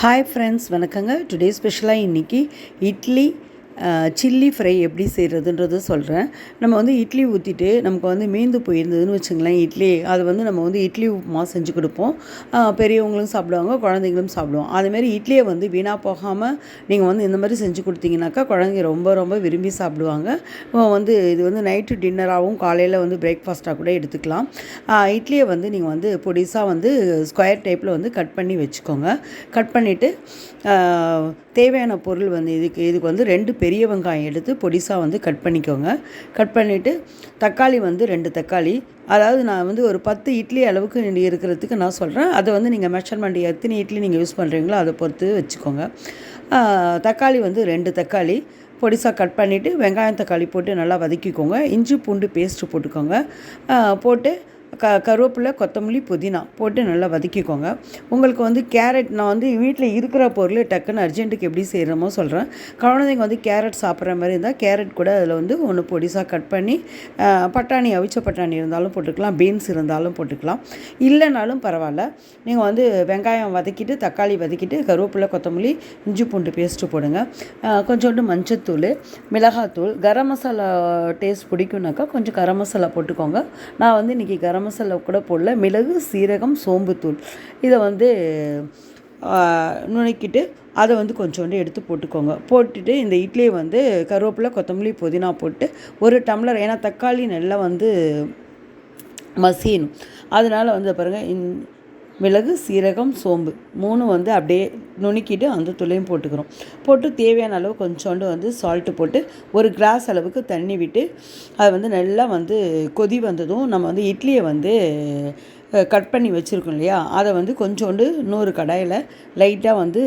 Hi friends வணக்கங்க. Today ஸ்பெஷலாக இன்றைக்கி இட்லி சில்லி ஃப்ரை எப்படி செய்கிறதுன்றது சொல்கிறேன் நம்ம வந்து இட்லி ஊற்றிட்டு நமக்கு வந்து மீந்து போயிருந்ததுன்னு வச்சுங்களேன் இட்லி. அது வந்து நம்ம வந்து இட்லி உப்புமா செஞ்சு கொடுப்போம். பெரியவங்களும் சாப்பிடுவாங்க குழந்தைங்களும் சாப்பிடுவோம். அதுமாரி இட்லியை வந்து வீணாக போகாமல் நீங்கள் வந்து இந்த மாதிரி செஞ்சு கொடுத்தீங்கனாக்கா குழந்தைங்க ரொம்ப ரொம்ப விரும்பி சாப்பிடுவாங்க. வந்து இது வந்து நைட்டு டின்னராகவும் காலையில் வந்து பிரேக்ஃபாஸ்ட்டாக கூட எடுத்துக்கலாம். இட்லியை வந்து நீங்கள் வந்து பொடிசாக வந்து ஸ்கொயர் டைப்பில் வந்து கட் பண்ணி வச்சுக்கோங்க. கட் பண்ணிவிட்டு தேவையான பொருள் வந்து இதுக்கு இதுக்கு வந்து ரெண்டு பெரிய வெங்காயம் எடுத்து பொடிசாக வந்து கட் பண்ணிக்கோங்க. கட் பண்ணிவிட்டு தக்காளி வந்து ரெண்டு தக்காளி. அதாவது நான் வந்து ஒரு பத்து இட்லி அளவுக்கு இருக்கிறதுக்கு நான் சொல்கிறேன் அதை வந்து நீங்கள் மெஷர்மெண்ட் எத்தனை இட்லி நீங்கள் யூஸ் பண்ணுறீங்களோ அதை பொறுத்து வச்சுக்கோங்க. தக்காளி வந்து ரெண்டு தக்காளி. பொடிசாக கட் பண்ணிவிட்டு வெங்காயம் தக்காளி போட்டு நல்லா வதக்கிக்கோங்க. இஞ்சி பூண்டு பேஸ்ட்டு போட்டுக்கோங்க. போட்டு க கருவேப்பிலை கொத்தமல்லி புதினா போட்டு நல்லா வதக்கிக்கோங்க. உங்களுக்கு வந்து கேரட் நான் வந்து வீட்டில் இருக்கிற பொருள் டக்குன்னு அர்ஜென்ட்டுக்கு எப்படி செய்கிறோமோ சொல்கிறேன் குழந்தைங்க வந்து கேரட் சாப்பிட்ற மாதிரி இருந்தால் கேரட் கூட அதில் வந்து ஒன்று பொடிசாக கட் பண்ணி பட்டாணி அவிச்ச பட்டாணி இருந்தாலும் போட்டுக்கலாம் பீன்ஸ் இருந்தாலும் போட்டுக்கலாம். இல்லைனாலும் பரவாயில்ல. நீங்கள் வந்து வெங்காயம் வதக்கிட்டு தக்காளி வதக்கிட்டு கருவேப்பிலை கொத்தமல்லி இஞ்சி பூண்டு பேஸ்ட்டு போடுங்க. கொஞ்சோண்டு மஞ்சத்தூள் மிளகாத்தூள் கரம் மசாலா டேஸ்ட் பிடிக்கும்னாக்கா கொஞ்சம் கரம் மசாலா போட்டுக்கோங்க. நான் வந்து இன்றைக்கி கரம் மசாலா கூட போடல. மிளகு சீரகம் சோம்புத்தூள். இதை வந்து நுணுக்கிட்டு அதை வந்து கொஞ்சோண்டு எடுத்து போட்டுக்கோங்க. போட்டுட்டு இந்த இட்லியை வந்து கருவேப்பிலை கொத்தமல்லி புதினா போட்டு ஒரு டம்ளர் ஏன்னா தக்காளி நல்லா வந்து மசியணும். அதனால் வந்து பாருங்கள் இந் மிளகு சீரகம் சோம்பு. மூணு வந்து அப்படியே நுணுக்கிட்டு அந்த துளையும் போட்டுக்கிறோம். போட்டு தேவையான அளவு கொஞ்சோண்டு வந்து சால்ட்டு போட்டு ஒரு கிளாஸ் அளவுக்கு தண்ணி விட்டு அது வந்து நல்லா வந்து கொதி வந்ததும் நம்ம வந்து இட்லியை வந்து கட் பண்ணி வச்சுருக்கோம் இல்லையா? அதை வந்து கொஞ்சோண்டு இன்னொரு கடாயில் லைட்டாக வந்து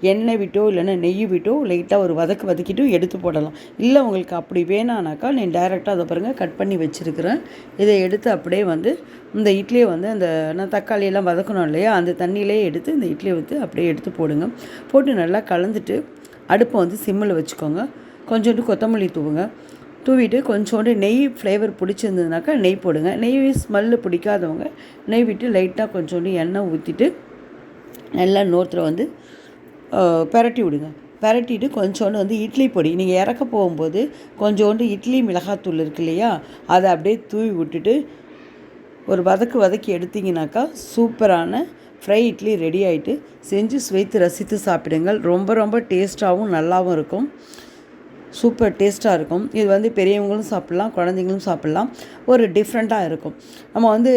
எண்ணெய் விட்டோ இல்லைன்னா நெய் விட்டோ லைட்டாக ஒரு வதக்கு வதக்கிட்டும் எடுத்து போடலாம். இல்லை உங்களுக்கு அப்படி வேணானாக்கா நீ டைரெக்டாக அதை பாருங்கள் கட் பண்ணி வச்சுருக்கிறேன். இதை எடுத்து அப்படியே வந்து இந்த இட்லியை வந்து அந்த நான் தக்காளியெல்லாம் வதக்கணும் இல்லையா? அந்த தண்ணியிலே எடுத்து இந்த இட்லியை வந்து அப்படியே எடுத்து போடுங்க. போட்டு நல்லா கலந்துட்டு அடுப்பை வந்து சிம்மில் வச்சுக்கோங்க. கொஞ்சோண்டு கொத்தமல்லி தூவுங்க. தூவிட்டு கொஞ்சோண்டு நெய் ஃப்ளேவர் பிடிச்சிருந்ததுனாக்கா நெய் போடுங்க. நெய் ஸ்மெல்லு பிடிக்காதவங்க நெய் விட்டு லைட்டாக கொஞ்சோண்டு எண்ணெய் ஊற்றிட்டு நல்லா நோத்தில் வந்து அஹ், பெரட்டி விடுங்க. பெரட்டிட்டு கொஞ்சோண்டு வந்து இட்லி பொடி. நீங்கள் இறக்க போகும்போது கொஞ்சோண்டு இட்லி மிளகாத்தூள் இருக்கு இல்லையா? அதை அப்படியே தூவி விட்டுட்டு ஒரு வதக்கு வதக்கி எடுத்தீங்கனாக்கா சூப்பரான ஃப்ரை இட்லி ரெடி ஆகிட்டு செஞ்சு சுவைத்து ரசித்து சாப்பிடுங்கள். ரொம்ப ரொம்ப டேஸ்ட்டாகவும் நல்லாவும் இருக்கும். சூப்பர் டேஸ்ட்டாக இருக்கும். இது வந்து பெரியவங்களும் சாப்பிட்லாம் குழந்தைங்களும் சாப்பிட்லாம். ஒரு டிஃப்ரெண்ட்டாக இருக்கும். நம்ம வந்து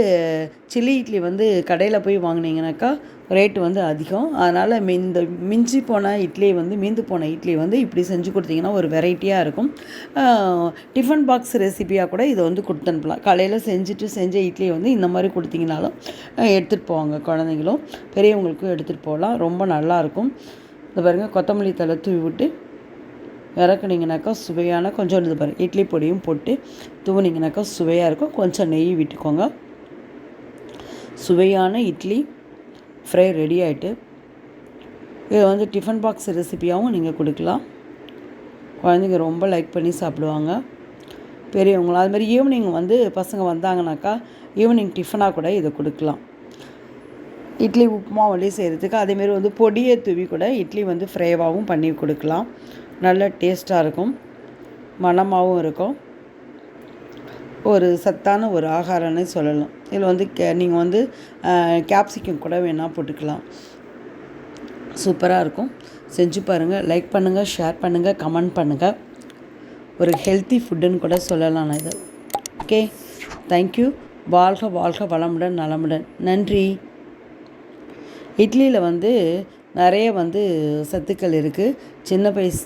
சில்லி இட்லி வந்து கடையில் போய் வாங்கினீங்கனாக்கா ரேட்டு வந்து அதிகம். அதனால் இந்த மிஞ்சி போன இட்லி வந்து மீந்து போன இட்லி வந்து இப்படி செஞ்சு கொடுத்தீங்கன்னா ஒரு வெரைட்டியாக இருக்கும். டிஃபன் பாக்ஸ் ரெசிபியாக கூட இதை வந்து கொடுத்து அனுப்பலாம். காலையில் செஞ்சுட்டு செஞ்ச இட்லியை வந்து இந்த மாதிரி கொடுத்தீங்கனாலும் எடுத்துகிட்டு போவாங்க குழந்தைங்களும். பெரியவங்களுக்கும் எடுத்துகிட்டு போகலாம். ரொம்ப நல்லாயிருக்கும் இந்த பாருங்கள் கொத்தமல்லி தழை தூவி விட்டு இறக்குனீங்கனாக்கா சுவையான கொஞ்சம் இது பாருங்கள் இட்லி பொடியும் போட்டு தூவுனீங்கனாக்கா சுவையாக இருக்கும். கொஞ்சம் நெய் விட்டுக்கோங்க. சுவையான இட்லி ஃப்ரை ரெடி ஆகிட்டு இதை வந்து டிஃபன் பாக்ஸ் ரெசிபியாகவும் நீங்கள் கொடுக்கலாம். குழந்தைங்க ரொம்ப லைக் பண்ணி சாப்பிடுவாங்க. பெரியவங்களும் அது மாதிரி ஈவினிங் வந்து பசங்க வந்தாங்கனாக்கா ஈவினிங் டிஃபனாக கூட இதை கொடுக்கலாம். இட்லி உப்புமா வழி செய்கிறதுக்கு அதேமாரி வந்து பொடியை தூவி கூட இட்லி வந்து ஃப்ரைவாகவும் பண்ணி கொடுக்கலாம். நல்ல டேஸ்ட்டாக இருக்கும். மணமாகவும் இருக்கும். ஒரு சத்தான ஒரு ஆகாரம்னு சொல்லலாம். இதில் வந்து கே நீங்கள் வந்து கேப்சிகம் கூட வேணால் போட்டுக்கலாம். சூப்பராக இருக்கும். செஞ்சு பாருங்கள் லைக் பண்ணுங்கள் ஷேர் பண்ணுங்கள் கமெண்ட் பண்ணுங்கள் ஒரு ஹெல்த்தி ஃபுட்டுன்னு கூட சொல்லலாம் நான் இதை. ஓகே தேங்க்யூ வாழ்க வாழ்க வளமுடன் நலமுடன். நன்றி. இட்லியில் வந்து நிறைய வந்து சத்துக்கள் இருக்குது சின்ன வயசு